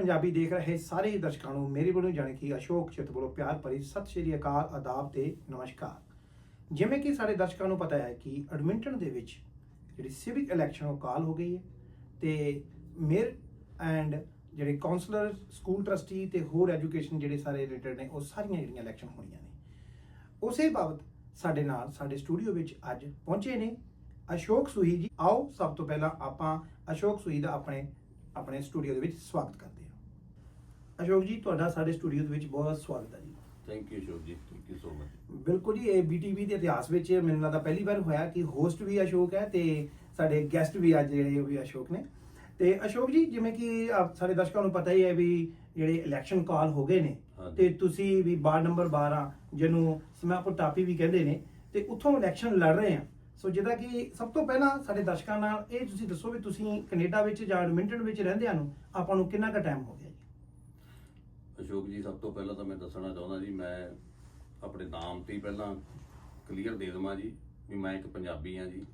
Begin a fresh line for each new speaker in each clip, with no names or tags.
ਪੰਜਾਬੀ ਦੇਖ ਰਹੇ ਸਾਰੇ ਹੀ ਦਰਸ਼ਕਾਂ ਨੂੰ ਮੇਰੇ ਵੱਲੋਂ ਜਾਣੀ ਕਿ ਅਸ਼ੋਕ ਚਿੱਤ ਵੱਲੋਂ ਪਿਆਰ ਭਰੀ ਸਤਿ ਸ਼੍ਰੀ ਅਕਾਲ ਆਦਾਬ ਤੇ ਨਮਸਕਾਰ। ਜਿਵੇਂ ਕਿ ਸਾਡੇ ਦਰਸ਼ਕਾਂ ਨੂੰ ਪਤਾ ਹੈ ਕਿ ਐਡਮਿੰਟਨ ਦੇ ਵਿੱਚ ਜਿਹੜੀ ਸਿਵਿਕ ਇਲੈਕਸ਼ਨ ਉਹ ਕਾਲ ਹੋ ਗਈ ਹੈ ਤੇ ਮੇਅਰ ਐਂਡ ਜਿਹੜੇ ਕਾਉਂਸਲਰ ਸਕੂਲ ਟਰਸਟੀ ਤੇ ਹੋਰ ਐਜੂਕੇਸ਼ਨ ਜਿਹੜੇ ਸਾਰੇ ਰਿਲੇਟਡ ਨੇ ਉਹ ਸਾਰੀਆਂ ਜਿਹੜੀਆਂ ਇਲੈਕਸ਼ਨ ਹੋਣੀਆਂ ਨੇ। ਉਸੇ ਬਾਬਤ ਸਾਡੇ ਨਾਲ ਸਾਡੇ ਸਟੂਡੀਓ ਵਿੱਚ ਅੱਜ ਪਹੁੰਚੇ ਨੇ ਅਸ਼ੋਕ ਸੁਹੀ ਜੀ। ਆਓ ਸਭ ਤੋਂ ਪਹਿਲਾਂ ਆਪਾਂ ਅਸ਼ੋਕ ਸੁਹੀ ਦਾ ਆਪਣੇ ਆਪਣੇ ਸਟੂਡੀਓ ਦੇ ਵਿੱਚ ਸਵਾਗਤ ਕਰਦੇ ਅਸ਼ੋਕ ਜੀ ਤੁਹਾਡਾ ਸਾਡੇ ਸਟੂਡੀਓ ਦੇ ਵਿੱਚ ਬਹੁਤ ਸਵਾਗਤ ਹੈ ਜੀ।
ਥੈਂਕ ਯੂ ਸ਼ੋਕ ਜੀ ਥੈਂਕ ਯੂ ਸੋ ਮਚ
ਬਿਲਕੁਲ ਜੀ ਇਹ ਬੀਟੀਵੀ ਦੇ ਇਤਿਹਾਸ ਵਿੱਚ ਮੈਨੂੰ ਲੱਗਦਾ ਪਹਿਲੀ ਵਾਰ ਹੋਇਆ ਕਿ ਹੋਸਟ ਵੀ ਅਸ਼ੋਕ ਹੈ ਤੇ ਸਾਡੇ ਗੈਸਟ ਵੀ ਅੱਜ ਜਿਹੜੇ ਉਹ ਵੀ ਅਸ਼ੋਕ ਨੇ। ਤੇ ਅਸ਼ੋਕ ਜੀ ਜਿਵੇਂ ਕਿ ਆਪ ਸਾਰੇ ਦਰਸ਼ਕਾਂ ਨੂੰ ਪਤਾ ਹੀ ਹੈ ਵੀ ਜਿਹੜੇ ਇਲੈਕਸ਼ਨ ਕਾਲ ਹੋ ਗਏ ਨੇ। ਤੇ ਤੁਸੀਂ ਵੀ ਵਾਰਡ ਨੰਬਰ 12 ਜਿਹਨੂੰ ਸਮਾਪੁਰ ਟਾਪੀ ਵੀ ਕਹਿੰਦੇ ਨੇ ਤੇ ਉੱਥੋਂ ਇਲੈਕਸ਼ਨ ਲੜ ਰਹੇ ਆ ਸੋ ਜਿਹਦਾ ਕਿ ਸਭ ਤੋਂ ਪਹਿਲਾਂ ਸਾਡੇ ਦਰਸ਼ਕਾਂ ਨਾਲ ਇਹ ਤੁਸੀਂ ਦੱਸੋ ਵੀ ਤੁਸੀਂ ਕੈਨੇਡਾ ਵਿੱਚ ਜਾਂ ਐਡਮਿੰਟਨ ਵਿੱਚ ਰਹਿੰਦਿਆਂ ਨੂੰ ਆਪਾਂ ਨੂੰ ਕਿੰਨਾ ਕੁ ਟਾਈਮ ਹੋ
ਅਸ਼ੋਕ ਜੀ, ਸਭ ਤੋਂ ਪਹਿਲਾਂ ਤਾਂ ਮੈਂ ਦੱਸਣਾ ਚਾਹੁੰਦਾ ਜੀ, ਮੈਂ ਆਪਣੇ ਨਾਮ ਤੇ ਹੀ ਪਹਿਲਾਂ ਕਲੀਅਰ ਦੇ ਦਵਾਂ ਜੀ ਵੀ ਮੈਂ ਇੱਕ ਪੰਜਾਬੀ ਹਾਂ ਜੀ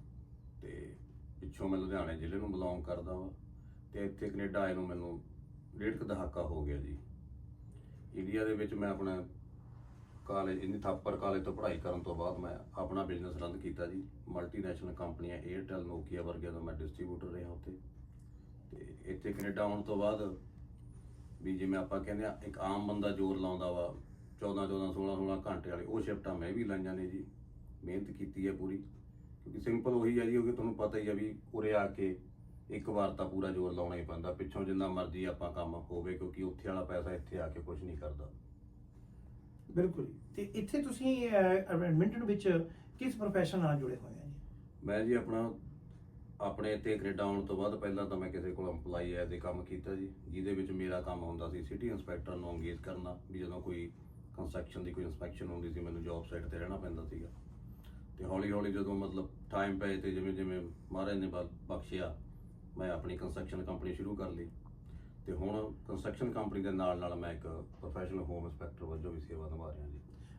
ਤੇ ਪਿੱਛੋਂ ਮੈਂ ਲੁਧਿਆਣੇ ਜ਼ਿਲ੍ਹੇ ਨੂੰ ਬਿਲੋਂਗ ਕਰਦਾ ਹਾਂ ਤੇ ਇੱਥੇ ਕੈਨੇਡਾ ਆਏ ਨੂੰ ਮੈਨੂੰ ਡੇਢ ਕੁ ਦਹਾਕਾ ਹੋ ਗਿਆ ਜੀ। ਇੰਡੀਆ ਦੇ ਵਿੱਚ ਮੈਂ ਆਪਣਾ ਕਾਲਜ, ਇੰਨੀ ਥਾਪਰ ਕਾਲਜ ਤੋਂ ਪੜ੍ਹਾਈ ਕਰਨ ਤੋਂ ਬਾਅਦ ਮੈਂ ਆਪਣਾ ਬਿਜ਼ਨਸ ਰਨ ਕੀਤਾ ਜੀ। ਮਲਟੀਨੈਸ਼ਨਲ ਕੰਪਨੀਆਂ 에ਅਰਟੈਲ ਨੋਕੀਆ ਵਰਗੀਆਂ ਦਾ ਮੈਂ ਡਿਸਟ੍ਰੀਬਿਊਟਰ ਰਿਹਾ ਉੱਥੇ ਤੇ ਇੱਥੇ ਕੈਨੇਡਾ ਆਉਣ ਤੋਂ ਬਾਅਦ ਵੀ ਜਿਵੇਂ ਆਪਾਂ ਕਹਿੰਦੇ ਆ ਇੱਕ ਆਮ ਬੰਦਾ ਜ਼ੋਰ ਲਾਉਂਦਾ ਵਾ 14 14 16 16 ਘੰਟੇ ਵਾਲੀ ਉਹ ਸ਼ਿਫਟਾਂ ਮੈਂ ਵੀ ਲਾਈਆਂ ਨੇ ਜੀ। ਮਿਹਨਤ ਕੀਤੀ ਹੈ ਪੂਰੀ। ਕਿਉਂਕਿ ਸਿੰਪਲ ਉਹੀ ਹੈ ਜੀ ਕਿਉਂਕਿ ਤੁਹਾਨੂੰ ਪਤਾ ਹੀ ਆ ਵੀ ਉਰੇ ਆ ਕੇ ਇੱਕ ਵਾਰ ਤਾਂ ਪੂਰਾ ਜ਼ੋਰ ਲਾਉਣਾ ਹੀ ਪੈਂਦਾ। ਪਿੱਛੋਂ ਜਿੰਨਾ ਮਰਜ਼ੀ ਆਪਾਂ ਕੰਮ ਹੋਵੇ ਕਿਉਂਕਿ ਉੱਥੇ ਵਾਲਾ ਪੈਸਾ ਇੱਥੇ ਆ ਕੇ ਕੁਝ ਨਹੀਂ ਕਰਦਾ।
ਬਿਲਕੁਲ। ਤੇ ਇੱਥੇ ਤੁਸੀਂ ਐਡਮਿੰਟਨ ਵਿੱਚ ਕਿਸ ਪ੍ਰੋਫੈਸ਼ਨ ਨਾਲ ਜੁੜੇ ਹੋਏ ਆ ਜੀ?
ਮੈਂ ਜੀ ਆਪਣਾ ਆਪਣੇ ਇੱਥੇ ਕੈਨੇਡਾ ਆਉਣ ਤੋਂ ਬਾਅਦ ਪਹਿਲਾਂ ਤਾਂ ਮੈਂ ਕਿਸੇ ਕੋਲ EMPLOYE ਐਜ਼ ਦੇ ਕੰਮ ਕੀਤਾ ਜੀ, ਜਿਹਦੇ ਵਿੱਚ ਮੇਰਾ ਕੰਮ ਹੁੰਦਾ ਸੀ ਸਿਟੀ ਇੰਸਪੈਕਟਰ ਨੂੰ ਅੰਗੇਜ ਕਰਨਾ, ਵੀ ਜਦੋਂ ਕੋਈ ਕੰਸਟਰਕਸ਼ਨ ਦੀ ਕੋਈ ਇਨਸਪੈਕਸ਼ਨ ਹੁੰਦੀ ਸੀ, ਮੈਨੂੰ ਜੌਬ ਸਾਈਟ ਤੇ ਰਹਿਣਾ ਪੈਂਦਾ ਸੀਗਾ। ਤੇ ਹੌਲੀ ਹੌਲੀ ਜਦੋਂ ਮਤਲਬ ਟਾਈਮ ਪਏ ਤੇ ਜਿਵੇਂ ਜਿਵੇਂ ਮਹਾਰਾਜ ਨੇ ਬਖਸ਼ਿਆ, ਮੈਂ ਆਪਣੀ ਕੰਸਟਰਕਸ਼ਨ ਕੰਪਨੀ ਸ਼ੁਰੂ ਕਰ ਲਈ। ਤੇ ਹੁਣ ਕੰਸਟਰਕਸ਼ਨ ਕੰਪਨੀ ਦੇ ਨਾਲ ਨਾਲ ਮੈਂ ਇੱਕ ਪ੍ਰੋਫੈਸ਼ਨਲ ਹੋਮ ਇੰਸਪੈਕਟਰ ਵਜੋਂ ਵੀ ਸੇਵਾ ਨਿਭਾ ਰਿਹਾ ਜੀ।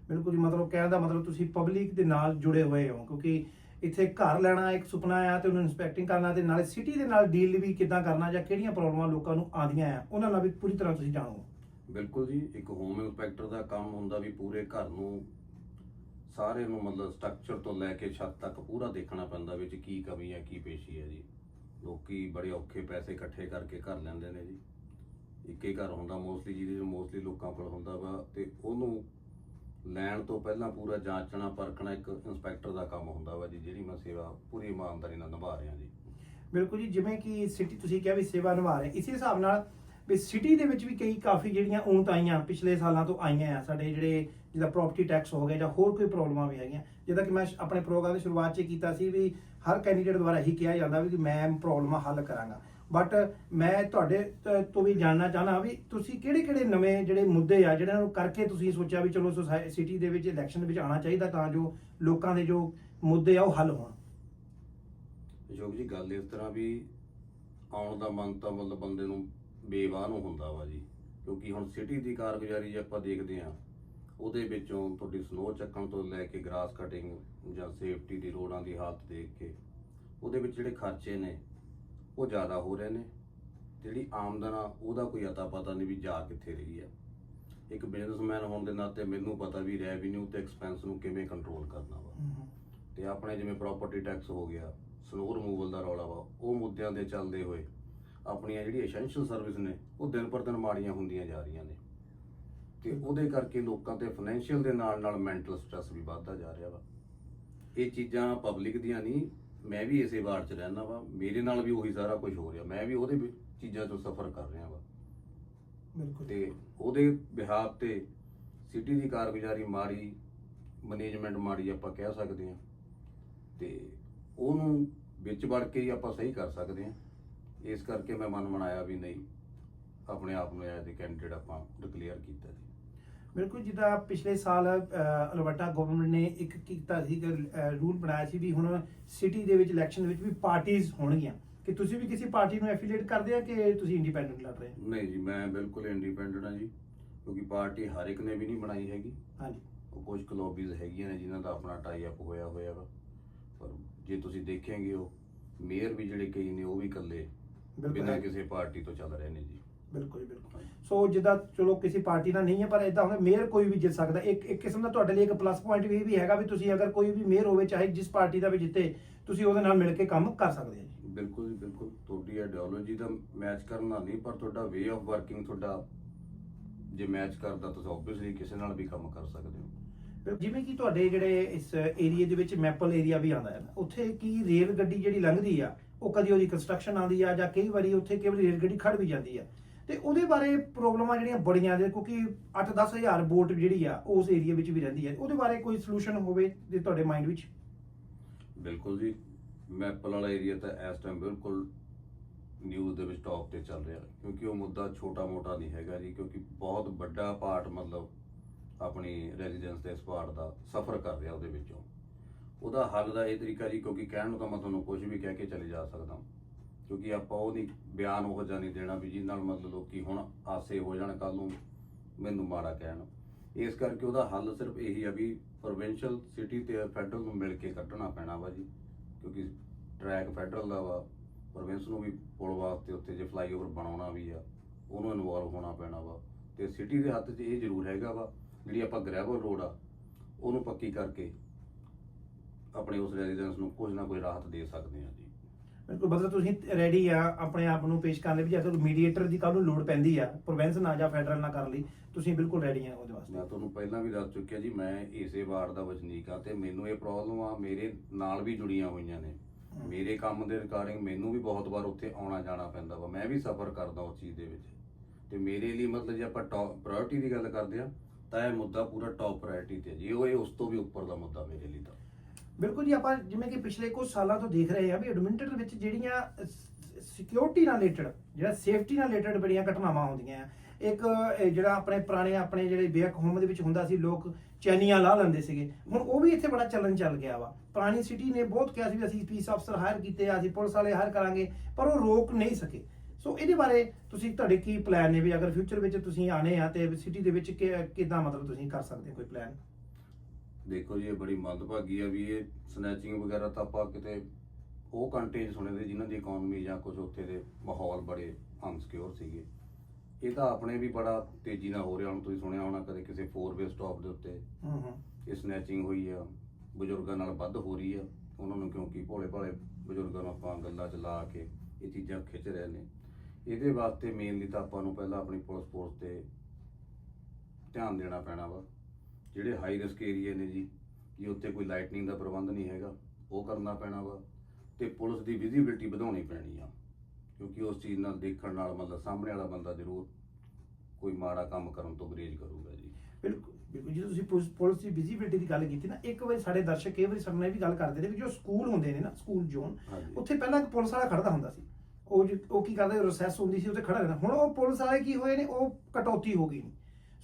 ਬਿਲਕੁਲ ਜੀ, ਮਤਲਬ ਕਹਿਣ ਦਾ ਮਤਲਬ ਤੁਸੀਂ ਪਬਲਿਕ ਦੇ ਨਾਲ ਜੁੜੇ ਹੋਏ ਹੋ, ਕਿਉਂਕਿ ਇੱਥੇ ਘਰ ਲੈਣਾ ਇੱਕ ਸੁਪਨਾ ਆ ਤੇ ਉਹਨੂੰ ਇਨਸਪੈਕਟਿੰਗ ਕਰਨਾ ਤੇ ਨਾਲੇ ਸਿਟੀ ਦੇ ਨਾਲ ਡੀਲ ਵੀ ਕਿੱਦਾਂ ਕਰਨਾ ਜਾਂ ਕਿਹੜੀਆਂ ਪ੍ਰੋਬਲਮਾਂ ਲੋਕਾਂ ਨੂੰ ਆਉਂਦੀਆਂ ਆ, ਉਹਨਾਂ ਨਾਲ ਵੀ ਪੂਰੀ ਤਰ੍ਹਾਂ ਤੁਸੀਂ ਜਾਣੋ।
ਬਿਲਕੁਲ ਜੀ, ਇੱਕ ਹੋਮ ਇੰਸਪੈਕਟਰ ਦਾ ਕੰਮ ਹੁੰਦਾ ਵੀ ਪੂਰੇ ਘਰ ਨੂੰ ਸਾਰੇ ਨੂੰ ਮਤਲਬ ਸਟਰਕਚਰ ਤੋਂ ਲੈ ਕੇ ਛੱਤ ਤੱਕ ਪੂਰਾ ਦੇਖਣਾ ਪੈਂਦਾ ਵਿੱਚ ਕੀ ਕਮੀ ਹੈ ਕੀ ਪੇਸ਼ੀ ਹੈ ਜੀ। ਲੋਕੀ ਬੜੇ ਔਖੇ ਪੈਸੇ ਇਕੱਠੇ ਕਰਕੇ ਘਰ ਲੈਂਦੇ ਨੇ ਜੀ। ਇੱਕ ਹੀ ਘਰ ਹੁੰਦਾ ਮੋਸਟਲੀ ਜਿਹਦੇ ਮੋਸਟਲੀ ਲੋਕਾਂ ਕੋਲ ਹੁੰਦਾ ਵਾ ਤੇ ਉਹਨੂੰ ਲੈਣ ਤੋਂ ਪਹਿਲਾਂ ਪੂਰਾ ਜਾਂਚਣਾ ਪਰਖਣਾ ਇੱਕ ਇੰਸਪੈਕਟਰ ਦਾ ਕੰਮ ਹੁੰਦਾ ਵਾ ਜੀ, ਜਿਹੜੀ ਮੈਂ ਸੇਵਾ ਪੂਰੀ ਇਮਾਨਦਾਰੀ ਨਾਲ ਨਿਭਾ ਰਿਹਾ ਜੀ।
ਬਿਲਕੁਲ ਜੀ, ਜਿਵੇਂ ਕਿ ਸਿਟੀ ਤੁਸੀਂ ਕਿਹਾ ਵੀ ਸੇਵਾ ਨਿਭਾ ਰਹੇ, ਇਸੇ ਹਿਸਾਬ ਨਾਲ ਵੀ ਸਿਟੀ ਦੇ ਵਿੱਚ ਵੀ ਕਈ ਕਾਫੀ ਜਿਹੜੀਆਂ ਊਂਤ ਆਈਆਂ ਪਿਛਲੇ ਸਾਲਾਂ ਤੋਂ ਆਈਆਂ ਆ, ਸਾਡੇ ਜਿਹੜੇ ਜਿਹਦਾ ਪ੍ਰਾਪਰਟੀ ਟੈਕਸ ਹੋ ਗਿਆ ਜਾਂ ਹੋਰ ਕੋਈ ਪ੍ਰੋਬਲਮਾਂ ਵੀ ਹੈਗੀਆਂ। ਜਿੱਦਾਂ ਕਿ ਮੈਂ ਆਪਣੇ ਪ੍ਰੋਗਰਾਮ ਦੀ ਸ਼ੁਰੂਆਤ 'ਚ ਕੀਤਾ ਸੀ ਵੀ ਹਰ ਕੈਂਡੀਡੇਟ ਦੁਆਰਾ ਇਹੀ ਕਿਹਾ ਜਾਂਦਾ ਵੀ ਮੈਂ ਪ੍ਰੋਬਲਮਾਂ ਹੱਲ ਕਰਾਂਗਾ। ਬਟ ਮੈਂ ਤੁਹਾਡੇ ਤ- ਤੋਂ ਵੀ ਜਾਣਨਾ ਚਾਹਨਾ ਵੀ ਤੁਸੀਂ ਕਿਹੜੇ ਕਿਹੜੇ ਨਵੇਂ ਜਿਹੜੇ ਮੁੱਦੇ ਆ ਜਿਹਨਾਂ ਨੂੰ ਕਰਕੇ ਤੁਸੀਂ ਸੋਚਿਆ ਵੀ ਚਲੋ ਸਿਟੀ ਦੇ ਵਿੱਚ ਇਲੈਕਸ਼ਨ ਵਿੱਚ ਆਉਣਾ ਚਾਹੀਦਾ ਤਾਂ ਜੋ ਲੋਕਾਂ ਦੇ ਜੋ ਮੁੱਦੇ ਆ ਉਹ ਹੱਲ ਹੋਣ?
ਅਸ਼ੋਕ ਜੀ, ਗੱਲ ਇਸ ਤਰ੍ਹਾਂ ਵੀ ਆਉਣ ਦਾ ਮਨ ਤਾਂ ਮਤਲਬ ਬੰਦੇ ਨੂੰ ਬੇਵਾਹ ਨੂੰ ਹੁੰਦਾ ਵਾ ਜੀ। ਕਿਉਂਕਿ ਹੁਣ ਸਿਟੀ ਦੀ ਕਾਰਗੁਜ਼ਾਰੀ ਜੇ ਆਪਾਂ ਦੇਖਦੇ ਹਾਂ, ਉਹਦੇ ਵਿੱਚੋਂ ਤੁਹਾਡੀ ਸਨੋ ਚੱਕਣ ਤੋਂ ਲੈ ਕੇ ਗ੍ਰਾਸ ਕਟਿੰਗ ਜਾਂ ਸੇਫਟੀ ਦੀ ਰੋਡਾਂ ਦੀ ਹਾਲਤ ਦੇਖ ਕੇ, ਉਹਦੇ ਵਿੱਚ ਜਿਹੜੇ ਖਰਚੇ ਨੇ ਉਹ ਜ਼ਿਆਦਾ ਹੋ ਰਹੇ ਨੇ। ਜਿਹੜੀ ਆਮਦਨ ਆ ਉਹਦਾ ਕੋਈ ਅਤਾ ਪਤਾ ਨਹੀਂ ਵੀ ਜਾ ਕਿੱਥੇ ਰਹੀ ਆ ਇੱਕ ਬਿਜ਼ਨਸਮੈਨ ਹੋਣ ਦੇ ਨਾਤੇ ਮੈਨੂੰ ਪਤਾ ਵੀ ਰੈਵਨਿਊ ਤੇ ਐਕਸਪੈਂਸ ਨੂੰ ਕਿਵੇਂ ਕੰਟਰੋਲ ਕਰਨਾ ਵਾ। ਤੇ ਆਪਣੇ ਜਿਵੇਂ ਪ੍ਰਾਪਰਟੀ ਟੈਕਸ ਹੋ ਗਿਆ ਸਨੋ ਰਿਮੂਵਲ ਦਾ ਰੌਲਾ ਵਾ ਉਹ ਮੁੱਦਿਆਂ ਦੇ ਚੱਲਦੇ ਹੋਏ ਆਪਣੀਆਂ ਜਿਹੜੀ ਐਸੈਂਸ਼ੀਅਲ ਸਰਵਿਸ ਨੇ ਉਹ ਦਿਨ ਪਰ ਦਿਨ ਮਾੜੀਆਂ ਹੁੰਦੀਆਂ ਜਾ ਰਹੀਆਂ ਨੇ। ਤੇ ਉਹਦੇ ਕਰਕੇ ਲੋਕਾਂ ਤੇ ਫਾਈਨੈਂਸ਼ੀਅਲ ਦੇ ਨਾਲ ਨਾਲ ਮੈਂਟਲ ਸਟ੍ਰੈਸ ਵੀ ਵੱਧਦਾ ਜਾ ਰਿਹਾ ਵਾ। ਇਹ ਚੀਜ਼ਾਂ ਪਬਲਿਕ ਦੀਆਂ ਨਹੀਂ ਮੈਂ ਵੀ ਇਸੇ ਵਾਰਡ 'ਚ ਰਹਿਣਾ ਵਾ ਮੇਰੇ ਨਾਲ ਵੀ ਉਹੀ ਸਾਰਾ ਕੁਝ ਹੋ ਰਿਹਾ ਮੈਂ ਵੀ ਉਹਦੇ ਵਿੱਚ ਚੀਜ਼ਾਂ ਤੋਂ ਸਫਰ ਕਰ ਰਿਹਾ ਵਾ।
ਬਿਲਕੁਲ।
ਤੇ ਉਹਦੇ ਬਿਹਾਫ ਤੇ ਸਿਟੀ ਦੀ ਕਾਰਗੁਜ਼ਾਰੀ ਮਾੜੀ ਮੈਨੇਜਮੈਂਟ ਮਾੜੀ ਆਪਾਂ ਕਹਿ ਸਕਦੇ ਹਾਂ। ਤੇ ਉਹਨੂੰ ਵਿੱਚ ਵੜ ਕੇ ਹੀ ਆਪਾਂ ਸਹੀ ਕਰ ਸਕਦੇ ਹਾਂ। ਇਸ ਕਰਕੇ ਮੈਂ ਮਨ ਬਣਾਇਆ ਵੀ ਨਹੀਂ ਆਪਣੇ ਆਪ ਨੂੰ ਐਜ਼ ਅ ਕੈਂਡੀਡੇਟ ਆਪਾਂ ਡਿਕਲੇਅਰ ਕੀਤਾ ਜੀ।
ਬਿਲਕੁਲ ਜਿੱਦਾਂ ਪਿਛਲੇ ਸਾਲ ਅਲਬਰਟਾ ਗਵਰਨਮੈਂਟ ਨੇ ਇੱਕ ਕੀਤਾ ਸੀ ਰੂਲ ਬਣਾਇਆ ਸੀ ਵੀ ਹੁਣ ਸਿਟੀ ਦੇ ਵਿੱਚ ਇਲੈਕਸ਼ਨ ਵਿੱਚ ਵੀ ਪਾਰਟੀਆਂ ਹੋਣਗੀਆਂ। ਕਿ ਤੁਸੀਂ ਵੀ ਕਿਸੇ ਪਾਰਟੀ ਨੂੰ ਐਫੀਲੀਏਟ ਕਰਦੇ ਆ ਕਿ ਤੁਸੀਂ ਇੰਡੀਪੈਂਡੈਂਟ ਲੜ ਰਹੇ ਹੋ?
ਨਹੀਂ ਜੀ ਮੈਂ ਬਿਲਕੁਲ ਇੰਡੀਪੈਂਡੈਂਟ ਹਾਂ ਜੀ ਕਿਉਂਕਿ ਪਾਰਟੀ ਹਰ ਇੱਕ ਨੇ ਵੀ ਨਹੀਂ ਬਣਾਈ ਹੈਗੀ।
ਹਾਂਜੀ।
ਉਹ ਕੁਝ ਕਲੋਬੀਜ਼ ਹੈਗੀਆਂ ਨੇ ਜਿਨ੍ਹਾਂ ਦਾ ਆਪਣਾ ਟਾਈ ਅਪ ਹੋਇਆ ਹੋਇਆ ਵਾ। ਪਰ ਜੇ ਤੁਸੀਂ ਦੇਖੇਂਗੇ ਉਹ ਮੇਅਰ ਵੀ ਜਿਹੜੇ ਕਈ ਨੇ ਉਹ ਵੀ ਇਕੱਲੇ ਬਿਨਾਂ ਕਿਸੇ ਪਾਰਟੀ ਤੋਂ ਚੱਲ ਰਹੇ ਨੇ ਜੀ।
ਬਿਲਕੁਲ ਜੀ, ਬਿਲਕੁਲ। ਸੋ ਜਿੱਦਾਂ ਚਲੋ ਕਿਸੇ ਪਾਰਟੀ ਨਾਲ ਨਹੀਂ ਹੈ ਪਰ ਇਦਾਂ ਹੁੰਦਾ ਮੇਅਰ ਕੋਈ ਵੀ ਜਿੱਤ ਸਕਦਾ। ਇੱਕ ਇੱਕ ਕਿਸਮ ਦਾ ਤੁਹਾਡੇ ਲਈ ਇੱਕ ਪਲੱਸ ਪੁਆਇੰਟ ਵੀ ਇਹ ਵੀ ਹੈਗਾ ਵੀ ਤੁਸੀਂ ਅਗਰ ਕੋਈ ਵੀ ਮੇਅਰ ਹੋਵੇ ਚਾਹੇ ਜਿਸ ਪਾਰਟੀ ਦਾ ਵੀ ਜਿੱਤੇ ਤੁਸੀਂ ਉਹਦੇ ਨਾਲ ਮਿਲ ਕੇ ਕੰਮ ਕਰ ਸਕਦੇ ਹੋ ਜੀ।
ਬਿਲਕੁਲ ਜੀ ਬਿਲਕੁਲ। ਤੁਹਾਡੀ ਆਈਡੀਓਲੋਜੀ ਦਾ ਮੈਚ ਕਰਨਾ ਨਹੀਂ ਪਰ ਤੁਹਾਡਾ ਵੇ ਆਫ ਵਰਕਿੰਗ ਤੁਹਾਡਾ ਜੇ ਮੈਚ ਕਰਦਾ ਤੁਸੀਂ ਆਬਵੀਅਸਲੀ ਕਿਸੇ ਨਾਲ ਵੀ ਕੰਮ ਕਰ ਸਕਦੇ ਹੋ।
ਜਿਵੇਂ ਕਿ ਤੁਹਾਡੇ ਜਿਹੜੇ ਇਸ ਏਰੀਆ ਦੇ ਵਿੱਚ ਮੈਪਲ ਏਰੀਆ ਵੀ ਆਉਂਦਾ ਹੈ ਨਾ, ਉੱਥੇ ਕੀ ਰੇਲ ਗੱਡੀ ਜਿਹੜੀ ਲੰਘਦੀ ਆ ਉਹ ਕਦੀ ਉਹਦੀ ਕੰਸਟਰਕਸ਼ਨ ਆਉਂਦੀ ਆ ਜਾਂ ਕਈ ਵਾਰੀ ਉੱਥੇ ਕਈ ਵਾਰੀ ਰੇਲ ਗੱਡੀ ਖੜ ਵੀ ਜਾਂਦੀ ਆ। ਤੇ ਉਹਦੇ ਬਾਰੇ ਪ੍ਰੋਬਲਮਾਂ ਜਿਹੜੀਆਂ ਬੜੀਆਂ ਨੇ, ਕਿਉਂਕਿ 8-10 ਹਜ਼ਾਰ ਵੋਟ ਜਿਹੜੀ ਆ, ਉਸ ਏਰੀਆ ਵਿੱਚ ਵੀ ਰਹਿੰਦੀ ਹੈ। ਉਹਦੇ ਬਾਰੇ ਕੋਈ ਸੋਲੂਸ਼ਨ ਹੋਵੇ ਜੇ ਤੁਹਾਡੇ ਮਾਈਂਡ ਵਿੱਚ?
ਬਿਲਕੁਲ ਜੀ। ਮੈਪਲ ਵਾਲਾ ਏਰੀਆ ਤਾਂ ਇਸ ਟਾਈਮ ਬਿਲਕੁਲ ਨਿਊਜ਼ ਦੇ ਵਿੱਚ ਟੌਪ ਤੇ ਚੱਲ ਰਿਹਾ, ਕਿਉਂਕਿ ਉਹ ਮੁੱਦਾ ਛੋਟਾ ਮੋਟਾ ਨਹੀਂ ਹੈਗਾ ਜੀ, ਕਿਉਂਕਿ ਬਹੁਤ ਵੱਡਾ ਪਾਰਟ ਮਤਲਬ ਆਪਣੀ ਰੈਜ਼ੀਡੈਂਸ ਦੇ ਇਸ ਪਾਰਟ ਦਾ ਸਫਰ ਕਰ ਰਿਹਾ ਉਹਦੇ ਵਿੱਚੋਂ। ਉਹਦਾ ਹੱਲ ਦਾ ਇਹ ਤਰੀਕਾ ਜੀ, ਕਿਉਂਕਿ ਕਹਿਣ ਨੂੰ ਤਾਂ ਮੈਂ ਤੁਹਾਨੂੰ ਕੁਝ ਵੀ ਕਹਿ ਕੇ ਚਲੇ ਜਾ ਸਕਦਾ। ਕਿਉਂਕਿ ਆਪਾਂ ਉਹ ਨਹੀਂ ਬਿਆਨ ਉਹ ਜਿਹਾ ਨਹੀਂ ਦੇਣਾ ਵੀ ਜਿਹਦੇ ਨਾਲ ਮਤਲਬ ਲੋਕੀ ਹੁਣ ਆਸੇ ਹੋ ਜਾਣ ਕੱਲ ਨੂੰ ਮੈਨੂੰ ਮਾੜਾ ਕਹਿਣ। ਇਸ ਕਰਕੇ ਉਹਦਾ ਹੱਲ ਸਿਰਫ ਇਹੀ ਆ ਵੀ ਪ੍ਰੋਵਿੰਸ਼ੀਅਲ ਸਿਟੀ ਤੇ ਫੈਡਰਲ ਨੂੰ ਮਿਲ ਕੇ ਕੱਢਣਾ ਪੈਣਾ ਵਾ ਜੀ। ਕਿਉਂਕਿ ਟਰੈਕ ਫੈਡਰਲ ਦਾ ਵਾ ਪ੍ਰੋਵਿੰਸ ਨੂੰ ਵੀ ਪੁਲ ਵਾਸਤੇ ਉੱਤੇ ਜੇ ਫਲਾਈਓਵਰ ਬਣਾਉਣਾ ਵੀ ਆ, ਉਹਨੂੰ ਇਨਵੋਲਵ ਹੋਣਾ ਪੈਣਾ ਵਾ। ਤੇ ਸਿਟੀ ਦੇ ਹੱਥ 'ਚ ਇਹ ਜ਼ਰੂਰ ਹੈਗਾ ਵਾ, ਜਿਹੜੀ ਆਪਾਂ ਗ੍ਰੈਵਲ ਰੋਡ ਆ, ਉਹਨੂੰ ਪੱਕੀ ਕਰਕੇ ਆਪਣੇ ਉਸ ਰੈਜ਼ੀਡੈਂਸ ਨੂੰ ਕੁਝ ਨਾ ਕੋਈ ਰਾਹਤ ਦੇ ਸਕਦੇ ਆ ਜੀ।
ਮਤਲਬ ਤੁਸੀਂ ਰੈਡੀ ਆ ਆਪਣੇ ਆਪ ਨੂੰ ਪੇਸ਼ ਕਰਨ ਲਈ ਵੀ ਜਦੋਂ ਮੀਡੀਏਟਰ ਦੀ ਕੱਲ ਨੂੰ ਲੋੜ ਪੈਂਦੀ ਆ ਪ੍ਰੋਵਿੰਸ ਨਾ ਜਾਂ ਫੈਡਰਲ ਨਾ ਕਰਨ ਲਈ ਤੁਸੀਂ ਬਿਲਕੁਲ ਰੈਡੀ ਆ ਉਹਦੇ ਵਾਸਤੇ।
ਮੈਂ ਤੁਹਾਨੂੰ ਪਹਿਲਾਂ ਵੀ ਦੱਸ ਚੁੱਕਿਆ ਜੀ ਮੈਂ ਇਸੇ ਵਾਰਡ ਦਾ ਵਸਨੀਕ ਆ ਤੇ ਮੈਨੂੰ ਇਹ ਪ੍ਰੋਬਲਮ ਆ ਮੇਰੇ ਨਾਲ ਵੀ ਜੁੜੀਆਂ ਹੋਈਆਂ ਨੇ। ਮੇਰੇ ਕੰਮ ਦੇ ਰਿਗਾਰਡਿੰਗ ਮੈਨੂੰ ਵੀ ਬਹੁਤ ਵਾਰ ਉੱਥੇ ਆਉਣਾ ਜਾਣਾ ਪੈਂਦਾ ਵਾ ਮੈਂ ਵੀ ਸਫਰ ਕਰਦਾ ਉਸ ਚੀਜ਼ ਦੇ ਵਿੱਚ। ਤੇ ਮੇਰੇ ਲਈ ਮਤਲਬ ਜੇ ਆਪਾਂ ਟੌਪ ਪ੍ਰਾਇੋਰਟੀ ਦੀ ਗੱਲ ਕਰਦੇ ਆ ਤਾਂ ਇਹ ਮੁੱਦਾ ਪੂਰਾ ਟੌਪ ਪ੍ਰਾਇੋਰਟੀ ਤੇ ਜੀ ਉਹ ਇਹ ਉਸ ਤੋਂ ਵੀ ਉੱਪਰ ਦਾ ਮੁੱਦਾ ਮੇਰੇ ਲਈ ਤਾਂ।
ਬਿਲਕੁਲ ਜੀ, ਆਪਾਂ ਜਿਵੇਂ ਕਿ ਪਿਛਲੇ ਕੁਝ ਸਾਲਾਂ ਤੋਂ ਦੇਖ ਰਹੇ ਆ ਵੀ ਐਡਮਿੰਟਨ ਵਿੱਚ ਜਿਹੜੀਆਂ ਸਿਕਿਉਰਿਟੀ ਨਾਲ ਰਿਲੇਟਡ ਜਿਹੜਾ ਸੇਫਟੀ ਨਾਲ ਰਿਲੇਟਡ ਬੜੀਆਂ ਘਟਨਾਵਾਂ ਹੁੰਦੀਆਂ ਆ। ਇੱਕ ਜਿਹੜਾ ਆਪਣੇ ਪੁਰਾਣੇ, ਆਪਣੇ ਜਿਹੜੇ ਬੇਅਕ ਹੋਮ ਦੇ ਵਿੱਚ ਹੁੰਦਾ ਸੀ, ਲੋਕ ਚੈਨੀਆਂ ਲਾ ਲੈਂਦੇ ਸੀਗੇ। ਹੁਣ ਉਹ ਵੀ ਇੱਥੇ ਬੜਾ ਚੱਲਣ ਚੱਲ ਗਿਆ ਵਾ। ਪੁਰਾਣੀ ਸਿਟੀ ਨੇ ਬਹੁਤ ਕਿਹਾ ਸੀ ਵੀ ਅਸੀਂ ਪੀਸ ਅਫਸਰ ਹਾਇਰ ਕੀਤੇ ਆ, ਅਸੀਂ ਪੁਲਿਸ ਵਾਲੇ ਹਾਇਰ ਕਰਾਂਗੇ, ਪਰ ਉਹ ਰੋਕ ਨਹੀਂ ਸਕੇ। ਸੋ ਇਹਦੇ ਬਾਰੇ ਤੁਸੀਂ, ਤੁਹਾਡੇ ਕੀ ਪਲਾਨ ਨੇ ਵੀ ਅਗਰ ਫਿਊਚਰ ਵਿੱਚ ਤੁਸੀਂ ਆਨੇ ਆ ਤੇ ਸਿਟੀ ਦੇ ਵਿੱਚ ਕਿ- ਕਿੱਦਾਂ ਮਤਲਬ ਤੁਸੀਂ ਕਰ ਸਕਦੇ ਕੋਈ ਪਲਾਨ
ਦੇਖੋ ਜੀ ਇਹ ਬੜੀ ਮੰਦਭਾਗੀ ਆ ਵੀ ਇਹ ਸਨੈਚਿੰਗ ਵਗੈਰਾ ਤਾਂ ਆਪਾਂ ਕਿਤੇ ਉਹ ਕੰਟਰੀ 'ਚ ਸੁਣੇ ਦੇ ਜਿਨ੍ਹਾਂ ਦੀ ਇਕਨੋਮੀ ਜਾਂ ਕੁਝ ਉੱਥੇ ਦੇ ਮਾਹੌਲ ਬੜੇ ਅਨਸਿਕਿਉਰ ਸੀਗੇ। ਇਹ ਤਾਂ ਆਪਣੇ ਵੀ ਬੜਾ ਤੇਜ਼ੀ ਨਾਲ ਹੋ ਰਿਹਾ ਹੁਣ ਤੁਸੀਂ ਸੁਣਿਆ ਹੋਣਾ ਕਦੇ ਕਿਸੇ 4ਵੇ ਸਟਾਪ ਦੇ ਉੱਤੇ।
ਹੂੰ ਹੂੰ।
ਇਹ ਸਨੈਚਿੰਗ ਹੋਈ ਆ ਬਜ਼ੁਰਗਾਂ ਨਾਲ ਵੱਧ ਹੋ ਰਹੀ ਆ ਉਹਨਾਂ ਨੂੰ ਕਿਉਂਕਿ ਭੋਲੇ ਭਾਲੇ ਬਜ਼ੁਰਗਾਂ ਨੂੰ ਆਪਾਂ ਗੱਲਾਂ 'ਚ ਲਾ ਕੇ ਇਹ ਚੀਜ਼ਾਂ ਖਿੱਚ ਰਹੇ ਨੇ। ਇਹਦੇ ਵਾਸਤੇ ਮੇਨਲੀ ਤਾਂ ਆਪਾਂ ਨੂੰ ਪਹਿਲਾਂ ਆਪਣੀ ਪੁਲਿਸ ਫੋਰਸ ਤੇ ਧਿਆਨ ਦੇਣਾ ਪੈਣਾ ਵਾ। ਜਿਹੜੇ ਹਾਈ ਰਿਸਕ ਏਰੀਆ ਨੇ ਜੀ ਜੀ ਉੱਥੇ ਕੋਈ ਲਾਈਟਨਿੰਗ ਦਾ ਪ੍ਰਬੰਧ ਨਹੀਂ ਹੈਗਾ ਉਹ ਕਰਨਾ ਪੈਣਾ ਵਾ। ਤੇ ਪੁਲਿਸ ਦੀ ਵਿਜ਼ਿਬਿਲਟੀ ਵਧਾਉਣੀ ਪੈਣੀ ਆ ਕਿਉਂਕਿ ਉਸ ਚੀਜ਼ ਨਾਲ ਦੇਖਣ ਨਾਲ ਮਤਲਬ ਸਾਹਮਣੇ ਵਾਲਾ ਬੰਦਾ ਜ਼ਰੂਰ ਕੋਈ ਮਾੜਾ ਕੰਮ ਕਰਨ ਤੋਂ ਗਰੇਜ ਕਰੂਗਾ ਜੀ।
ਬਿਲਕੁਲ ਬਿਲਕੁਲ। ਜਦੋਂ ਤੁਸੀਂ ਪੁਲਿਸ ਪੁਲਿਸ ਦੀ ਵਿਜ਼ਿਬਿਲਟੀ ਦੀ ਗੱਲ ਕੀਤੀ ਨਾ ਇੱਕ ਵਾਰੀ ਸਾਡੇ ਦਰਸ਼ਕ ਕਈ ਵਾਰੀ ਸਾਡੇ ਨਾਲ ਇਹ ਵੀ ਗੱਲ ਕਰਦੇ ਨੇ ਵੀ ਜੋ ਸਕੂਲ ਹੁੰਦੇ ਨੇ ਨਾ ਸਕੂਲ ਜ਼ੋਨ
ਹਾਂਜੀ।
ਉੱਥੇ ਪਹਿਲਾਂ ਇੱਕ ਪੁਲਿਸ ਵਾਲਾ ਖੜਦਾ ਹੁੰਦਾ ਸੀ। ਉਹ ਜੀ- ਉਹ ਕੀ ਕਰਦਾ ਰਿਸੈਸ ਹੁੰਦੀ ਸੀ ਉੱਥੇ ਖੜਾ ਰਹਿੰਦਾ। ਹੁਣ ਉਹ ਪੁਲਿਸ ਵਾਲੇ ਕੀ ਹੋਏ ਨੇ ਉਹ ਕਟੌਤੀ ਹੋ ਗਈ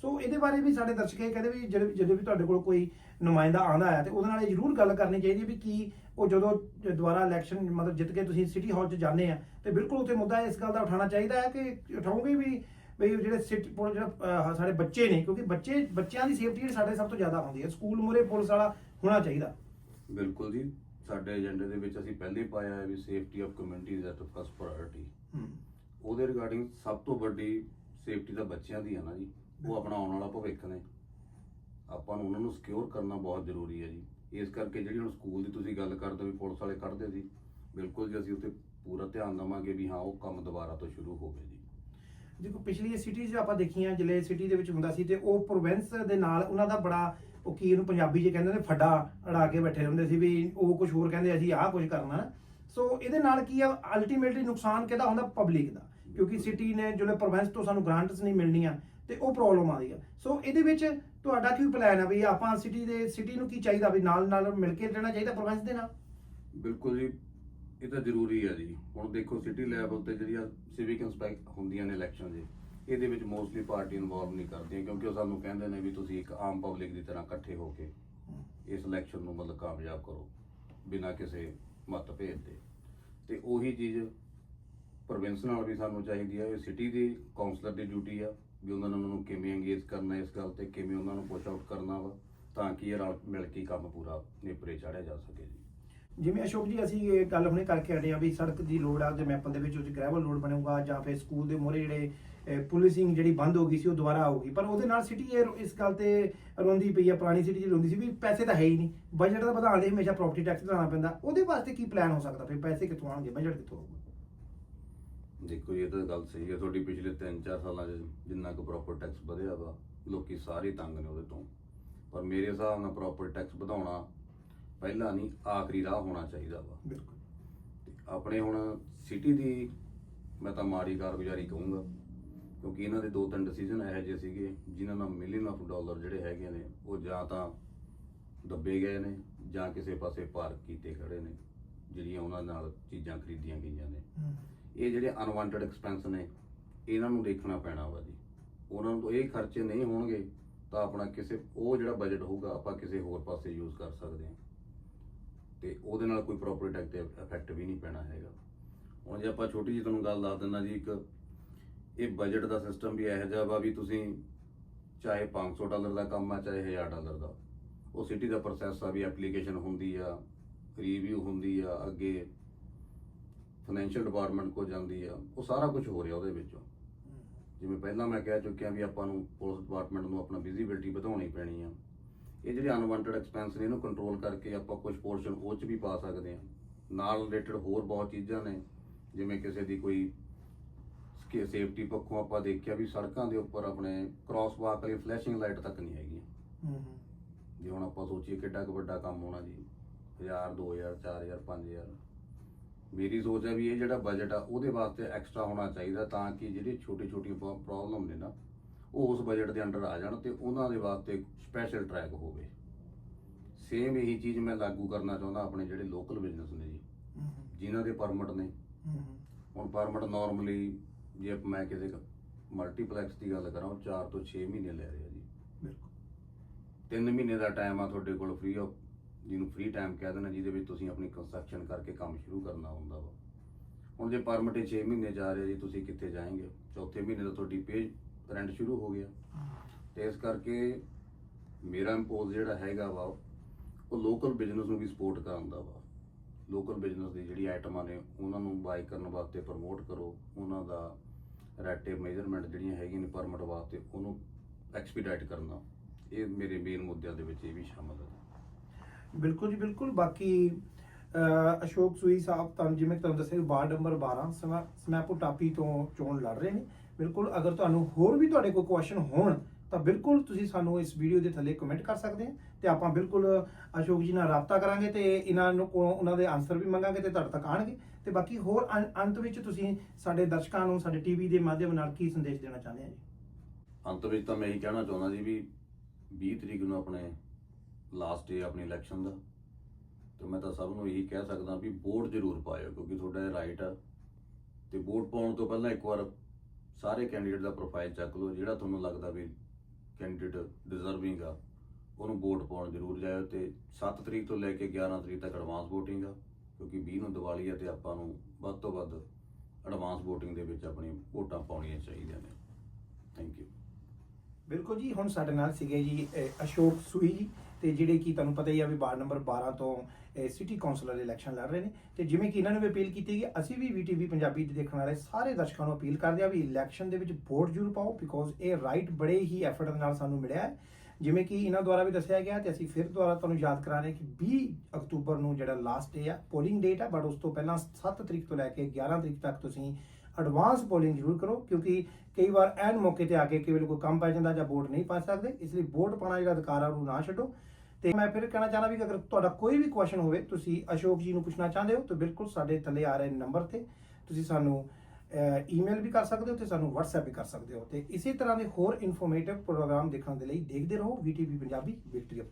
ਸੋ ਇਹਦੇ ਬਾਰੇ ਵੀ ਸਾਡੇ ਦਰਸ਼ਕ ਇਹ ਕਹਿੰਦੇ ਵੀ ਜਦੋਂ ਜਦੋਂ ਵੀ ਤੁਹਾਡੇ ਕੋਲ ਕੋਈ ਨੁਮਾਇੰਦਾ ਆਉਂਦਾ ਹੈ ਤੇ ਉਹਦੇ ਨਾਲ ਇਹ ਜ਼ਰੂਰ ਗੱਲ ਕਰਨੀ ਚਾਹੀਦੀ ਵੀ ਕੀ ਉਹ ਜਦੋਂ ਦੁਬਾਰਾ ਇਲੈਕਸ਼ਨ ਮਤਲਬ ਜਿੱਤ ਕੇ ਤੁਸੀਂ ਸਿਟੀ ਹਾਲ 'ਚ ਜਾਂਦੇ ਆ ਤੇ ਬਿਲਕੁਲ ਉੱਥੇ ਮੁੱਦਾ ਇਸ ਗੱਲ ਦਾ ਉਠਾਉਣਾ ਚਾਹੀਦਾ ਹੈ ਕਿ ਉਠਾਓਗੇ ਵੀ ਵੀ ਜਿਹੜੇ ਸਿਟੀ ਪੁਲਿਸ ਜਿਹੜਾ ਸਾਡੇ ਬੱਚੇ ਨੇ ਕਿਉਂਕਿ ਬੱਚੇ ਬੱਚਿਆਂ ਦੀ ਸੇਫਟੀ ਜਿਹੜੀ ਸਾਡੇ ਸਭ ਤੋਂ ਜ਼ਿਆਦਾ ਹੁੰਦੀ ਹੈ। ਸਕੂਲ ਮੂਹਰੇ ਪੁਲਿਸ ਵਾਲਾ ਹੋਣਾ ਚਾਹੀਦਾ।
ਬਿਲਕੁਲ ਜੀ। ਸਾਡੇ ਏਜੰਡੇ ਦੇ ਵਿੱਚ ਅਸੀਂ ਪਹਿਲੇ ਪਾਇਆ ਹੈ ਵੀ safety of communities at first priority ਉਹਦੇ ਰਿਗਾਰਡਿੰਗ ਸਭ ਤੋਂ ਵੱਡੀ ਸੇਫਟੀ ਤਾਂ ਬੱਚਿਆਂ ਦੀ ਹੈ ਨਾ ਜੀ। ਉਹ ਆਪਣਾ ਆਉਣ ਵਾਲਾ ਭਵਿੱਖ ਨੇ। ਆਪਾਂ ਨੂੰ ਉਹਨਾਂ ਨੂੰ ਸਿਕਿਉਰ ਕਰਨਾ ਬਹੁਤ ਜ਼ਰੂਰੀ ਹੈ ਜੀ। ਇਸ ਕਰਕੇ ਜਿਹੜੀ ਹੁਣ ਸਕੂਲ ਦੀ ਤੁਸੀਂ ਗੱਲ ਕਰਦੇ ਹੋ ਵੀ ਪੁਲਿਸ ਵਾਲੇ ਕੱਢਦੇ ਸੀ, ਬਿਲਕੁਲ ਜੀ ਅਸੀਂ ਉੱਤੇ ਪੂਰਾ ਧਿਆਨ ਦੇਵਾਂਗੇ ਵੀ ਹਾਂ, ਉਹ ਕੰਮ ਦੁਬਾਰਾ ਤੋਂ ਸ਼ੁਰੂ ਹੋਵੇ ਜੀ।
ਦੇਖੋ ਪਿਛਲੀ ਸਿਟੀਜ਼ ਆਪਾਂ ਦੇਖੀਆਂ ਜਿਲੇ ਸਿਟੀ ਦੇ ਵਿੱਚ ਹੁੰਦਾ ਸੀ ਤੇ ਉਹ ਪ੍ਰੋਵਿੰਸ ਦੇ ਨਾਲ ਉਹਨਾਂ ਦਾ ਬੜਾ ਉਹ ਕੀ ਇਹਨੂੰ ਪੰਜਾਬੀ 'ਚ ਕਹਿੰਦੇ ਨੇ ਫੱਡਾ ਅੜਾ ਕੇ ਬੈਠੇ ਰਹਿੰਦੇ ਸੀ ਵੀ ਉਹ ਕੁਝ ਹੋਰ ਕਹਿੰਦੇ, ਅਸੀਂ ਆਹ ਕੁਝ ਕਰਨਾ। ਸੋ ਇਹਦੇ ਨਾਲ ਕੀ ਆ ਅਲਟੀਮੇਟਲੀ ਨੁਕਸਾਨ ਕਿਹਦਾ ਹੁੰਦਾ? ਪਬਲਿਕ ਦਾ। ਕਿਉਂਕਿ ਸਿਟੀ ਨੇ ਜਿਹੜੇ ਪ੍ਰੋਵਿੰਸ ਤੋਂ ਸਾਨੂੰ ਗ੍ਰਾਂਟਸ ਨਹੀਂ ਮਿਲਣੀਆਂ ਤੇ ਉਹ ਪ੍ਰੋਬਲਮ ਆਉਂਦੀ ਆ। ਸੋ ਇਹਦੇ ਵਿੱਚ ਤੁਹਾਡਾ ਕੀ ਪਲਾਨ ਆ ਵੀ ਆਪਾਂ ਸਿਟੀ ਦੇ ਸਿਟੀ ਨੂੰ ਕੀ ਚਾਹੀਦਾ ਵੀ ਨਾਲ ਨਾਲ ਮਿਲ ਕੇ ਰਹਿਣਾ ਚਾਹੀਦਾ ਪ੍ਰੋਵਿੰਸ ਦੇ ਨਾਲ?
ਬਿਲਕੁਲ ਜੀ ਇਹ ਤਾਂ ਜ਼ਰੂਰੀ ਹੈ ਜੀ। ਹੁਣ ਦੇਖੋ ਸਿਟੀ ਲੈਵਲ ਤੇ ਜਿਹੜੀਆਂ ਸਿਵਿਕ ਇੰਸਪੈਕਟ ਹੁੰਦੀਆਂ ਨੇ ਇਲੈਕਸ਼ਨ ਦੇ ਇਹਦੇ ਵਿੱਚ ਮੋਸਟਲੀ ਪਾਰਟੀ ਇਨਵੋਲਵ ਨਹੀਂ ਕਰਦੀਆਂ ਕਿਉਂਕਿ ਉਹ ਸਾਨੂੰ ਕਹਿੰਦੇ ਨੇ ਵੀ ਤੁਸੀਂ ਇੱਕ ਆਮ ਪਬਲਿਕ ਦੀ ਤਰ੍ਹਾਂ ਇਕੱਠੇ ਹੋ ਕੇ ਇਸ ਇਲੈਕਸ਼ਨ ਨੂੰ ਮਤਲਬ ਕਾਮਯਾਬ ਕਰੋ ਬਿਨਾਂ ਕਿਸੇ ਮਤਭੇਦ ਦੇ। ਤੇ ਉਹੀ ਚੀਜ਼ ਪ੍ਰੋਵਿੰਸ ਨਾਲ ਵੀ ਸਾਨੂੰ ਚਾਹੀਦੀ ਹੈ ਇਹ ਸਿਟੀ ਦੀ ਕਾਉਂਸਲਰ ਦੀ ਡਿਊਟੀ ਆ। ਵੀ ਉਹਨਾਂ ਨੂੰ ਉਹਨਾਂ ਕਿਵੇਂ ਇੰਗੇਜ ਕਰਨਾ ਇਸ ਗੱਲ ਤੇ, ਕਿਵੇਂ ਉਹਨਾਂ ਨੂੰ ਪੁਸ਼ ਆਊਟ ਕਰਨਾ ਵਾ, ਤਾਂ ਕਿ ਇਹ ਰਲ ਮਿਲ ਕੇ ਕੰਮ ਪੂਰਾ ਨੇਪਰੇ ਚਾੜਿਆ ਜਾ ਸਕੇ ਜੀ।
ਜਿਵੇਂ ਅਸ਼ੋਕ ਜੀ, ਅਸੀਂ ਇਹ ਗੱਲ ਹੁਣੇ ਕਰਕੇ ਹਟੇ ਆ ਵੀ ਸੜਕ ਦੀ ਲੋੜ ਆ ਜੇ ਮੈਪਲ ਦੇ ਵਿੱਚ ਉਹ ਗ੍ਰੈਵਲ ਰੋਡ ਬਣੇਗਾ ਜਾਂ ਫਿਰ ਸਕੂਲ ਦੇ ਮੋਰੇ ਜਿਹੜੇ ਪੁਲਿਸਿੰਗ ਜਿਹੜੀ ਬੰਦ ਹੋ ਗਈ ਸੀ, ਉਹ ਦੁਬਾਰਾ ਆਊਗੀ। ਪਰ ਉਹਦੇ ਨਾਲ ਸਿਟੀ ਇਸ ਗੱਲ ਤੇ ਰੋਂਦੀ ਪਈ ਆ, ਪੁਰਾਣੀ ਸਿਟੀ 'ਚ ਰੋਂਦੀ ਸੀ ਵੀ ਪੈਸੇ ਤਾਂ ਹੈ ਹੀ ਨਹੀਂ। ਬਜਟ ਤਾਂ ਵਧਾਉਣ ਲਈ ਹਮੇਸ਼ਾ ਪ੍ਰਾਪਰਟੀ ਟੈਕਸ ਵਧਾਉਣਾ ਪੈਂਦਾ। ਉਹਦੇ ਵਾਸਤੇ ਕੀ ਪਲਾਨ ਹੋ ਸਕਦਾ? ਫਿਰ ਪੈਸੇ ਕਿੱਥੋਂ ਆਉਣਗੇ? ਬਜਟ ਕਿੱਥੋਂ ਆਊਗਾ?
ਦੇਖੋ ਜੀ, ਇਹ ਤਾਂ ਗੱਲ ਸਹੀ ਹੈ। ਤੁਹਾਡੀ ਪਿਛਲੇ 3-4 ਸਾਲਾਂ 'ਚ ਜਿੰਨਾ ਕੁ ਪ੍ਰੋਪਰ ਟੈਕਸ ਵਧਿਆ ਵਾ ਲੋਕੀ ਸਾਰੇ ਤੰਗ ਨੇ ਉਹਦੇ ਤੋਂ। ਪਰ ਮੇਰੇ ਹਿਸਾਬ ਨਾਲ ਪ੍ਰੋਪਰ ਟੈਕਸ ਵਧਾਉਣਾ ਪਹਿਲਾ ਨਹੀਂ ਆਖਰੀ ਰਾਹ ਹੋਣਾ ਚਾਹੀਦਾ ਵਾ।
ਬਿਲਕੁਲ।
ਤੇ ਆਪਣੇ ਹੁਣ ਸਿਟੀ ਦੀ ਮੈਂ ਤਾਂ ਮਾੜੀ ਕਾਰਗੁਜ਼ਾਰੀ ਕਹੂੰਗਾ ਕਿਉਂਕਿ ਇਹਨਾਂ ਦੇ ਦੋ ਤਿੰਨ ਡਿਸੀਜਨ ਇਹੋ ਜਿਹੇ ਸੀਗੇ ਜਿਨ੍ਹਾਂ ਨਾਲ ਮਿਲੀਅਨ ਆਫ ਡਾਲਰ ਜਿਹੜੇ ਹੈਗੇ ਨੇ ਉਹ ਜਾਂ ਤਾਂ ਦੱਬੇ ਗਏ ਨੇ ਜਾਂ ਕਿਸੇ ਪਾਸੇ ਪਾਰਕ ਕੀਤੇ ਖੜੇ ਨੇ ਜਿਹੜੀਆਂ ਉਹਨਾਂ ਨਾਲ ਚੀਜ਼ਾਂ ਖਰੀਦੀਆਂ ਗਈਆਂ ਨੇ। ਇਹ ਜਿਹੜੇ ਅਨਵਾਂਟਡ ਐਕਸਪੈਂਸ ਨੇ, ਇਹਨਾਂ ਨੂੰ ਦੇਖਣਾ ਪੈਣਾ ਵਾ ਜੀ। ਉਹਨਾਂ ਨੂੰ ਇਹ ਖਰਚੇ ਨਹੀਂ ਹੋਣਗੇ, ਤਾਂ ਆਪਣਾ ਕਿਸੇ, ਉਹ ਜਿਹੜਾ ਬਜਟ ਹੋਊਗਾ, ਆਪਾਂ ਕਿਸੇ ਹੋਰ ਪਾਸੇ ਯੂਜ਼ ਕਰ ਸਕਦੇ ਹਾਂ। ਤੇ ਉਹਦੇ ਨਾਲ ਕੋਈ ਪ੍ਰੋਪਰਟੀ ਟੈਕਸ ਤੇ ਇਫੈਕਟ ਵੀ ਨਹੀਂ ਪੈਣਾ ਹੈਗਾ। ਹੁਣ ਜੇ ਆਪਾਂ ਛੋਟੀ ਜਿਹੀ ਤੁਹਾਨੂੰ ਗੱਲ ਦੱਸ ਦਿੰਦਾ ਜੀ, ਇੱਕ ਇਹ ਬਜਟ ਦਾ ਸਿਸਟਮ ਵੀ ਇਹੋ ਜਿਹਾ ਵਾ ਵੀ ਤੁਸੀਂ ਚਾਹੇ 500 ਡਾਲਰ ਦਾ ਕੰਮ ਆ, ਚਾਹੇ 1000 ਡਾਲਰ ਦਾ। ਉਹ ਸਿਟੀ ਦਾ ਪ੍ਰੋਸੈਸ ਆ ਵੀ ਐਪਲੀਕੇਸ਼ਨ ਹੁੰਦੀ ਆ ਰਿਵਿਊ ਹੁੰਦੀ ਆ, ਅੱਗੇ ਫਾਈਨੈਂਸ਼ੀਅਲ ਡਿਪਾਰਟਮੈਂਟ ਕੋ ਜਾਂਦੀ ਆ ਉਹ ਸਾਰਾ ਕੁਝ ਹੋ ਰਿਹਾ ਉਹਦੇ ਵਿੱਚੋਂ। ਜਿਵੇਂ ਪਹਿਲਾਂ ਮੈਂ ਕਹਿ ਚੁੱਕਿਆ ਵੀ ਆਪਾਂ ਨੂੰ ਪੁਲਿਸ ਡਿਪਾਰਟਮੈਂਟ ਨੂੰ ਆਪਣਾ ਵਿਜ਼ਿਬਿਲਟੀ ਵਧਾਉਣੀ ਪੈਣੀ ਆ। ਇਹ ਜਿਹੜੇ ਅਨਵਾਂਟਡ ਐਕਸਪੈਂਸ ਨੇ ਇਹਨੂੰ ਕੰਟਰੋਲ ਕਰਕੇ ਆਪਾਂ ਕੁਝ ਪੋਰਸ਼ਨ ਉਹ ਚ ਵੀ ਪਾ ਸਕਦੇ ਆ। ਨਾਲ ਰਿਲੇਟਡ ਹੋਰ ਬਹੁਤ ਚੀਜ਼ਾਂ ਨੇ ਜਿਵੇਂ ਕਿਸੇ ਦੀ ਕੋਈ ਕਿ ਸੇਫਟੀ ਪੱਖੋਂ ਆਪਾਂ ਦੇਖਿਆ ਵੀ ਸੜਕਾਂ ਦੇ ਉੱਪਰ ਆਪਣੇ ਕ੍ਰਾਸ ਵਾਕ ਲਈ ਫਲੈਸ਼ਿੰਗ ਲਾਈਟ ਤੱਕ ਨਹੀਂ ਹੈਗੀਆਂ ਜੇ ਹੁਣ ਆਪਾਂ ਸੋਚੀਏ ਕਿੱਡਾ ਕੁ ਵੱਡਾ ਕੰਮ ਹੋਣਾ ਜੀ 1000 2000 4000 5000 ਮੇਰੀ ਸੋਚ ਹੈ ਵੀ ਇਹ ਜਿਹੜਾ ਬਜਟ ਆ ਉਹਦੇ ਵਾਸਤੇ ਐਕਸਟਰਾ ਹੋਣਾ ਚਾਹੀਦਾ ਤਾਂ ਕਿ ਜਿਹੜੀ ਛੋਟੀ ਛੋਟੀ ਪ੍ਰੋਬਲਮ ਨੇ ਨਾ ਉਹ ਉਸ ਬਜਟ ਦੇ ਅੰਡਰ ਆ ਜਾਣ ਤੇ ਉਹਨਾਂ ਦੇ ਵਾਸਤੇ ਸਪੈਸ਼ਲ ਟਰੈਕ ਹੋਵੇ। ਸੇਮ ਇਹੀ ਚੀਜ਼ ਮੈਂ ਲਾਗੂ ਕਰਨਾ ਚਾਹੁੰਦਾ ਆਪਣੇ ਜਿਹੜੇ ਲੋਕਲ ਬਿਜ਼ਨਸ ਨੇ ਜੀ ਜਿਨ੍ਹਾਂ ਦੇ ਪਰਮਿਟ ਨੇ। ਹੁਣ ਪਰਮਿਟ ਨਾਰਮਲੀ ਜੇ ਮੈਂ ਕਿਸੇ ਮਲਟੀਪਲੈਕਸ ਦੀ ਗੱਲ ਕਰਾਂ ਉਹ 4 ਤੋਂ 6 ਮਹੀਨੇ ਲੈ ਰਿਹਾ ਜੀ।
ਬਿਲਕੁਲ।
3 ਮਹੀਨੇ ਦਾ ਟਾਈਮ ਆ ਤੁਹਾਡੇ ਕੋਲ ਫ੍ਰੀ ਆਫ ਜਿਹਨੂੰ ਫ੍ਰੀ ਟਾਈਮ ਕਹਿ ਦੇਣਾ ਜਿਹਦੇ ਵਿੱਚ ਤੁਸੀਂ ਆਪਣੀ ਕੰਸਟਰਕਸ਼ਨ ਕਰਕੇ ਕੰਮ ਸ਼ੁਰੂ ਕਰਨਾ ਹੁੰਦਾ ਵਾ। ਹੁਣ ਜੇ ਪਰਮਿਟ 6 ਮਹੀਨੇ ਜਾ ਰਿਹਾ ਜੀ, ਤੁਸੀਂ ਕਿੱਥੇ ਜਾਏਂਗੇ? ਚੌਥੇ ਮਹੀਨੇ ਤੋਂ ਤੁਹਾਡੀ ਪੇਜ ਰੈਂਟ ਸ਼ੁਰੂ ਹੋ ਗਿਆ। ਤੇ ਇਸ ਕਰਕੇ ਮੇਰਾ ਇੰਪੋਜ਼ ਜਿਹੜਾ ਹੈਗਾ ਵਾ, ਉਹ ਲੋਕਲ ਬਿਜ਼ਨਸ ਨੂੰ ਵੀ ਸਪੋਰਟ ਕਰਾਉਂਦਾ ਵਾ। ਲੋਕਲ ਬਿਜ਼ਨਸ ਦੀ ਜਿਹੜੀ ਆਈਟਮਾਂ ਨੇ, ਉਹਨਾਂ ਨੂੰ ਬਾਈ ਕਰਨ ਵਾਸਤੇ ਪ੍ਰਮੋਟ ਕਰੋ। ਉਹਨਾਂ ਦਾ ਰੈਟਿਵ ਮੇਜਰਮੈਂਟ ਜਿਹੜੀਆਂ ਹੈਗੀਆਂ ਨੇ ਪਰਮਿਟ ਵਾਸਤੇ, ਉਹਨੂੰ ਐਕਸਪੀਡਾਈਟ ਕਰਨਾ। ਇਹ ਮੇਰੇ ਮੇਨ ਮੁੱਦਿਆਂ ਦੇ ਵਿੱਚ ਇਹ ਵੀ ਸ਼ਾਮਲ ਹੈ।
ਬਿਲਕੁਲ ਜੀ, ਬਿਲਕੁਲ। ਬਾਕੀ ਅਸ਼ੋਕ ਸੂਈ ਸਾਹਿਬ ਤੁਹਾਨੂੰ, ਜਿਵੇਂ ਕਿ ਤੁਹਾਨੂੰ ਦੱਸਿਆ ਵਾਰਡ ਨੰਬਰ 12 ਸਮਾ ਸਮੈਪੂ ਟਾਪੀ ਤੋਂ ਚੋਣ ਲੜ ਰਹੇ ਨੇ। ਬਿਲਕੁਲ, ਅਗਰ ਤੁਹਾਨੂੰ ਹੋਰ ਵੀ ਤੁਹਾਡੇ ਕੋਈ ਕੁਐਸਚਨ ਹੋਣ, ਤਾਂ ਬਿਲਕੁਲ ਤੁਸੀਂ ਸਾਨੂੰ ਇਸ ਵੀਡੀਓ ਦੇ ਥੱਲੇ ਕਮੈਂਟ ਕਰ ਸਕਦੇ ਆ ਤੇ ਆਪਾਂ ਬਿਲਕੁਲ ਅਸ਼ੋਕ ਜੀ ਨਾਲ ਰਾਬਤਾ ਕਰਾਂਗੇ ਤੇ ਇਹਨਾਂ ਨੂੰ ਉਹਨਾਂ ਦੇ ਆਨਸਰ ਵੀ ਮੰਗਾਂਗੇ ਤੇ ਤੁਹਾਡੇ ਤੱਕ ਆਣਗੇ। ਤੇ ਬਾਕੀ ਹੋਰ ਅੰ- ਅੰਤ ਵਿੱਚ ਤੁਸੀਂ ਸਾਡੇ ਦਰਸ਼ਕਾਂ ਨੂੰ, ਸਾਡੇ ਟੀਵੀ ਦੇ ਮਾਧਿਅਮ ਨਾਲ ਕੀ ਸੰਦੇਸ਼ ਦੇਣਾ ਚਾਹੁੰਦੇ ਆ ਜੀ?
ਅੰਤ ਵਿੱਚ ਤਾਂ ਮੈਂ ਇਹੀ ਕਹਿਣਾ ਚਾਹੁੰਦਾ ਜੀ ਵੀ 20 ਤਰੀਕ ਨੂੰ ਆਪਣੇ ਲਾਸਟ ਡੇ ਆਪਣੀ ਇਲੈਕਸ਼ਨ ਦਾ। ਤੇ ਮੈਂ ਤਾਂ ਸਭ ਨੂੰ ਇਹੀ ਕਹਿ ਸਕਦਾ ਵੀ ਵੋਟ ਜ਼ਰੂਰ ਪਾਇਓ, ਕਿਉਂਕਿ ਤੁਹਾਡਾ ਇਹ ਰਾਈਟ ਆ। ਤੇ ਵੋਟ ਪਾਉਣ ਤੋਂ ਪਹਿਲਾਂ ਇੱਕ ਵਾਰ ਸਾਰੇ ਕੈਂਡੀਡੇਟ ਦਾ ਪ੍ਰੋਫਾਈਲ ਚੈੱਕ ਲਓ, ਜਿਹੜਾ ਤੁਹਾਨੂੰ ਲੱਗਦਾ ਵੀ ਕੈਂਡੀਡੇਟ ਡਿਜ਼ਰਵਿੰਗ ਆ, ਉਹਨੂੰ ਵੋਟ ਪਾਉਣ ਜ਼ਰੂਰ ਜਾਇਓ। ਤੇ 7 ਤਰੀਕ ਤੋਂ ਲੈ ਕੇ 11 ਤਰੀਕ ਤੱਕ ਐਡਵਾਂਸ VOTING ਆ, ਕਿਉਂਕਿ 20 ਨੂੰ ਦੀਵਾਲੀ ਆ ਤੇ ਆਪਾਂ ਨੂੰ ਵੱਧ ਤੋਂ ਵੱਧ ਐਡਵਾਂਸ VOTING ਦੇ ਵਿੱਚ ਆਪਣੀ ਵੋਟਾਂ ਪਾਉਣੀਆਂ ਚਾਹੀਦੀਆਂ ਨੇ। ਥੈਂਕ ਯੂ
ਬਿਲਕੁਲ ਜੀ ਹੁਣ ਸਾਡੇ ਨਾਲ ਸੀਗੇ ਜੀ ਅਹ, ਅਸ਼ੋਕ ਸੂਈ ਜੀ ਤੇ ਜਿਹੜੇ ਕਿ ਤੁਹਾਨੂੰ ਪਤਾ ਹੀ ਆ ਵੀ ਵਾਰਡ ਨੰਬਰ 12 ਤੋਂ ਸਿਟੀ ਕੌਂਸਲਰ ਇਲੈਕਸ਼ਨ ਲੜ ਰਹੇ ਨੇ। ਤੇ ਜਿਵੇਂ ਕਿ ਇਹਨਾਂ ਨੂੰ ਵੀ ਅਪੀਲ ਕੀਤੀ ਗਈ ਅਸੀਂ ਵੀ ਵੀਟੀਵੀ ਪੰਜਾਬੀ ਦੇ ਦੇਖਣ ਵਾਲੇ ਸਾਰੇ ਦਰਸ਼ਕਾਂ ਨੂੰ ਅਪੀਲ ਕਰਦੇ ਆ ਵੀ ਇਲੈਕਸ਼ਨ ਦੇ ਵਿੱਚ ਵੋਟ ਜ਼ਰੂਰ ਪਾਓ ਬਿਕੋਜ਼ ਇਹ ਰਾਈਟ ਬੜੇ ਹੀ ਐਫਰਟ ਦੇ ਨਾਲ ਸਾਨੂੰ ਮਿਲਿਆ ਹੈ। ਜਿਵੇਂ ਕਿ ਇਹਨਾਂ ਦੁਆਰਾ ਵੀ ਦੱਸਿਆ ਗਿਆ ਤੇ ਅਸੀਂ ਫਿਰ ਦੁਆਰਾ ਤੁਹਾਨੂੰ ਯਾਦ ਕਰਾ ਰਹੇ ਹਾਂ ਕਿ 20 ਅਕਤੂਬਰ ਨੂੰ ਜਿਹੜਾ ਲਾਸਟ ਡੇ ਆ ਪੋਲਿੰਗ ਡੇਟ ਆ ਬਟ ਉਸ ਤੋਂ ਪਹਿਲਾਂ 7 ਤਰੀਕ ਤੋਂ ਲੈ ਕੇ 11 ਤਰੀਕ ਤੱਕ ਤੁਸੀਂ ਐਡਵਾਂਸ ਪੋਲਿੰਗ ਜ਼ਰੂਰ ਕਰੋ, ਕਿਉਂਕਿ ਕਈ ਵਾਰ ਐਨ ਮੌਕੇ ਤੇ ਆ ਕੇ ਕਈ ਵੇਲੇ ਕੋਈ ਕੰਮ ਪੈ ਜਾਂਦਾ ਜਾਂ ਵੋਟ ਨਹੀਂ ਪਾ ਸਕਦੇ, ਇਸ ਲਈ ਵੋਟ ਪਾਉਣਾ ਜਿਹੜਾ ਅਧਿਕਾਰ ਆ ਉਹਨੂੰ ਨਾ ਛੱਡੋ। ਤੇ ਮੈਂ ਫਿਰ ਕਹਿਣਾ ਚਾਹਨਾ ਵੀ ਕਿ ਅਗਰ ਤੁਹਾਡਾ ਕੋਈ ਵੀ ਕੁਐਸਚਨ ਹੋਵੇ, ਤੁਸੀਂ ਅਸ਼ੋਕ ਜੀ ਨੂੰ ਪੁੱਛਣਾ ਚਾਹੁੰਦੇ ਹੋ, ਤਾਂ ਬਿਲਕੁਲ ਸਾਡੇ ਥੱਲੇ ਆ ਰਹੇ ਨੰਬਰ ਤੇ। ਤੁਸੀਂ ਸਾਨੂੰ ਈਮੇਲ ਵੀ ਕਰ ਸਕਦੇ ਹੋ ਤੇ ਸਾਨੂੰ WhatsApp ਵੀ ਕਰ ਸਕਦੇ ਹੋ। ਤੇ ਇਸੇ ਤਰ੍ਹਾਂ ਦੇ ਹੋਰ ਇਨਫੋਰਮੇਟਿਵ ਪ੍ਰੋਗਰਾਮ ਦੇਖਣ ਦੇ ਲਈ ਦੇਖਦੇ ਰਹੋ VTV ਪੰਜਾਬੀ ਵਿਕਟਰੀ ਅਫ